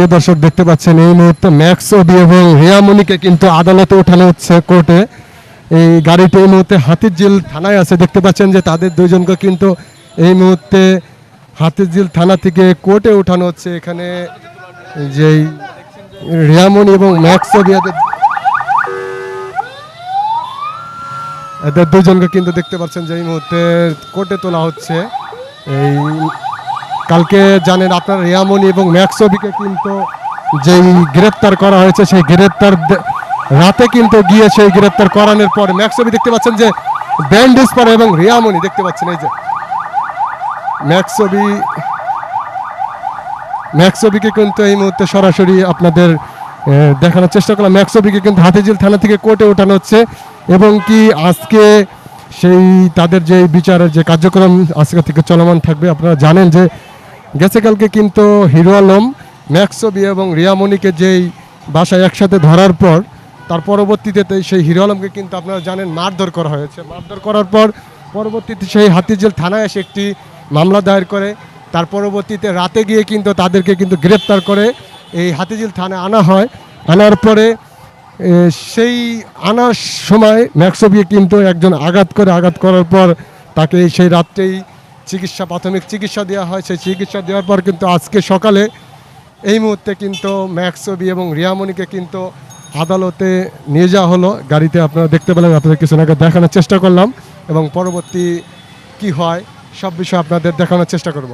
প্রিয় দর্শক, দেখতে পাচ্ছেন এই মুহূর্তে ম্যাক্স ওবি এবং রিয়ামণিকে কিন্তু আদালতে ওঠানো হচ্ছে কোর্টে। এই গাড়িটি এই মুহূর্তে হাতিরঝিল থানায় আছে। দেখতে পাচ্ছেন যে তাদের দুজনকে কিন্তু এই মুহূর্তে হাতিরঝিল থানা থেকে কোর্টে ওঠানো হচ্ছে। এখানে যেই রিয়ামণি এবং ম্যাক্স ওবি এদের এদের দুজনকে কিন্তু দেখতে পাচ্ছেন যে এই মুহূর্তে কোর্টে তোলা হচ্ছে। এই কালকে জানেন আপনার রিয়ামনি এবং ম্যাক্সবিকে কিন্তু যেই গ্রেপ্তার করা হয়েছে, সেই গ্রেপ্তার রাতে কিন্তু গিয়ে সেই গ্রেপ্তার করানোর পর ম্যাক্সবি দেখতে পাচ্ছেন যে ব্যান্ডেজ পরে এবং রিয়ামনি দেখতে পাচ্ছেন এই যে। ম্যাক্সবি ম্যাক্সবিকে কিন্তু এই মুহূর্তে সরাসরি আপনাদের দেখানোর চেষ্টা করলাম। ম্যাক্সবিকে কিন্তু হাতিঝিল থানা থেকে কোর্টে ওঠানো হচ্ছে এবং কি আজকে সেই তাদের যে বিচারের যে কার্যক্রম, আজকে থেকে চলমান থাকবে। আপনারা জানেন যে গেছে কালকে কিন্তু হিরো আলম ম্যাক্সবি এবং রিয়ামণিকে যেই বাসায় একসাথে ধরার পর, তার পরবর্তীতে সেই হিরো আলমকে কিন্তু আপনারা জানেন মারধর করা হয়েছে। মারধর করার পর পরবর্তীতে সেই হাতিঝিল থানায় এসে একটি মামলা দায়ের করে, তার পরবর্তীতে রাতে গিয়ে কিন্তু তাদেরকে কিন্তু গ্রেপ্তার করে এই হাতিঝিল থানায় আনা হয়। আনার পরে সেই আনার সময় ম্যাক্সবিয়ে কিন্তু একজন আঘাত করে, আঘাত করার পর তাকে সেই রাত্রেই চিকিৎসা, প্রাথমিক চিকিৎসা দেওয়া হয়। সেই চিকিৎসা দেওয়ার পর কিন্তু আজকে সকালে এই মুহূর্তে কিন্তু ম্যাক্সবি এবং রিয়ামণিকে কিন্তু আদালতে নিয়ে যাওয়া হলো। গাড়িতে আপনারা দেখতে পেলেন, আপনাদের কিছু আগে দেখানোর চেষ্টা করলাম এবং পরবর্তী কি হয়, সব বিষয়ে আপনাদের দেখানোর চেষ্টা করব।